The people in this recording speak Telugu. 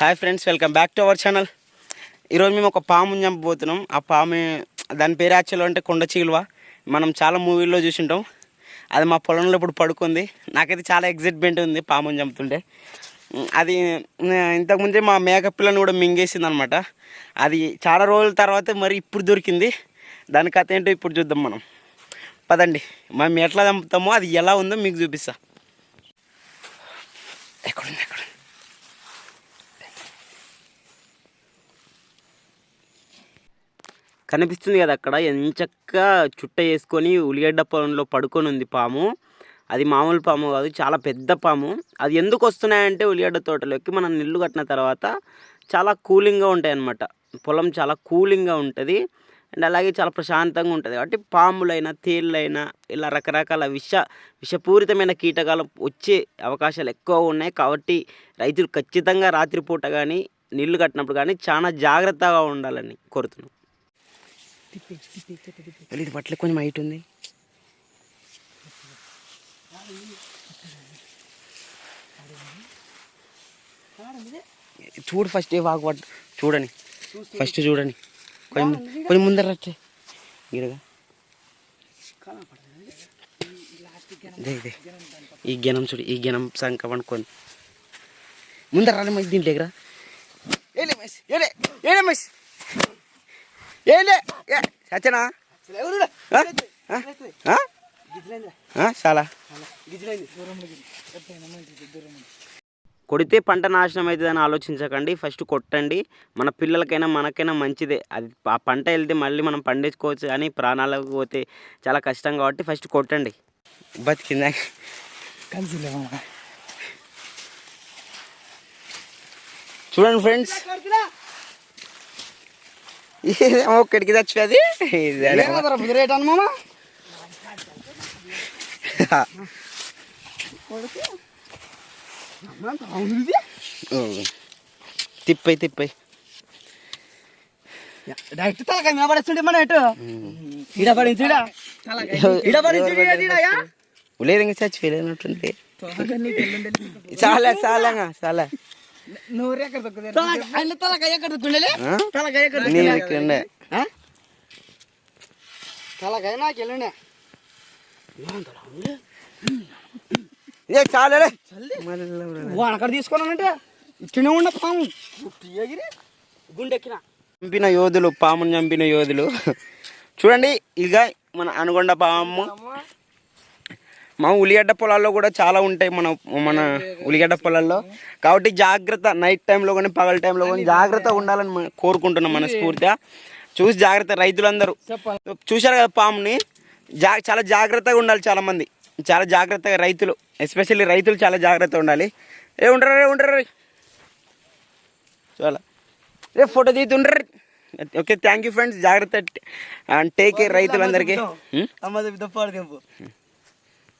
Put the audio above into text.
Hi friends welcome back to our channel ఈరోజు మేము ఒక పాముని చంపబోతున్నాం. ఆ పాము దాని పేరు యాక్చువల్ అంటే కొండ చీలువ. మనం చాలా మూవీల్లో చూసింటాం. అది మా పొలంలో ఇప్పుడు పడుకుంది. నాకైతే చాలా ఎగ్జైట్మెంట్ ఉంది పాముని చంపుతుంటే. అది ఇంతకుముందే మా మేక పిల్లని కూడా మింగేసింది అనమాట అది చాలా రోజుల తర్వాత మరి ఇప్పుడు దొరికింది. దాని కథ ఏంటో ఇప్పుడు చూద్దాం మనం. పదండి మనం ఎట్లా చంపుతామో అది ఎలా ఉందో మీకు చూపిస్తా. ఎక్కడుంది? కనిపిస్తుంది కదా అక్కడ. ఎంచక్క చుట్ట వేసుకొని ఉలిగడ్డ పొలంలో పడుకొని ఉంది పాము. అది మామూలు పాము కాదు చాలా పెద్ద పాము. అది ఎందుకు వస్తున్నాయంటే ఉల్లిగడ్డ తోటలోకి మనం నిల్లు కట్టిన తర్వాత చాలా కూలింగ్గా ఉంటాయి అన్నమాట పొలం చాలా కూలింగ్గా ఉంటుంది. అండ్ అలాగే చాలా ప్రశాంతంగా ఉంటుంది. కాబట్టి పాములైనా తేళ్ళైనా ఇలా రకరకాల విష విషపూరితమైన కీటకాలు వచ్చే అవకాశాలు ఎక్కువ ఉన్నాయి. కాబట్టి రైతులు ఖచ్చితంగా రాత్రిపూట కానీ నీళ్ళు కట్టినప్పుడు కానీ చాలా జాగ్రత్తగా ఉండాలని కోరుతున్నాం. వెళ్ళి ఇది బట్టలు కొంచెం హైట్ ఉంది. చూడు ఫస్ట్ ఏ వాకు పట్టు చూడని. ఫస్ట్ చూడని. కొంచెం కొంచెం ముందర గిరగా దే. ఈ గెనం చూడు ఈ గెనం సంక పనుకొని ముందర రాలి మై దీంట్లో దగ్గర ఏలే మస్ ఏలే ఏలే మస్ ఏలే? చాలా. కొడితే పంట నాశనం అవుతుందని ఆలోచించకండి. ఫస్ట్ కొట్టండి. మన పిల్లలకైనా మనకైనా మంచిదే. అది ఆ పంట వెళ్తే మళ్ళీ మనం పండించుకోవచ్చు కానీ ప్రాణాలకు పోతే చాలా కష్టం కాబట్టి ఫస్ట్ కొట్టండి. బతికిందా? చూడండి ఫ్రెండ్స్. ఏమో ఒక్కడికి చచ్చిపోది తిప్పై తిప్పై. డైరెక్ట్ తలకాయ మీద పడేస్తుంటే మన ఎటు ఈడ పడింది ఈడ పడింది లేదు ఇంకా చచ్చిపోలేనట్టుంది చాలా చాలా చాలా. నూరు ఎక్కడ దొక్కుతారు ఆయన తలకాయ ఎక్కడ దొక్కుండలే ఆ? తలకాయ ఎక్కడ నీ దగ్గర ఉండే. ఆ? తలకాయ నాకు వెళ్ళండి ఏ చాలే వాన అక్కడ తీసుకున్నానంటే ఇట్లనే ఉన్న పాము ఎగిరి గుండెక్కిన చంపిన యోధులు పాముని చంపిన యోధులు చూడండి ఇక మన అనుకొండ పాము మా ఉలిగడ్డ పొలాల్లో కూడా చాలా ఉంటాయి మన మన ఉలిగడ్డ పొలాల్లో. కాబట్టి జాగ్రత్త నైట్ టైంలో కానీ పగల టైంలో కానీ జాగ్రత్తగా ఉండాలని మనం కోరుకుంటున్నాం మనస్ఫూర్తిగా చూసి జాగ్రత్త రైతులందరూ. చూశారు కదా పాముని? జా చాలా జాగ్రత్తగా ఉండాలి చాలా మంది చాలా జాగ్రత్తగా రైతులు ఎస్పెషల్లీ రైతులు చాలా జాగ్రత్తగా ఉండాలి. ఏ ఉండరు రే ఉండరు రే. చాలా రే ఫోటో తీతుండ్రు ఓకే థ్యాంక్ యూ ఫ్రెండ్స్ జాగ్రత్త టేక్ కేర్ రైతులందరికీ.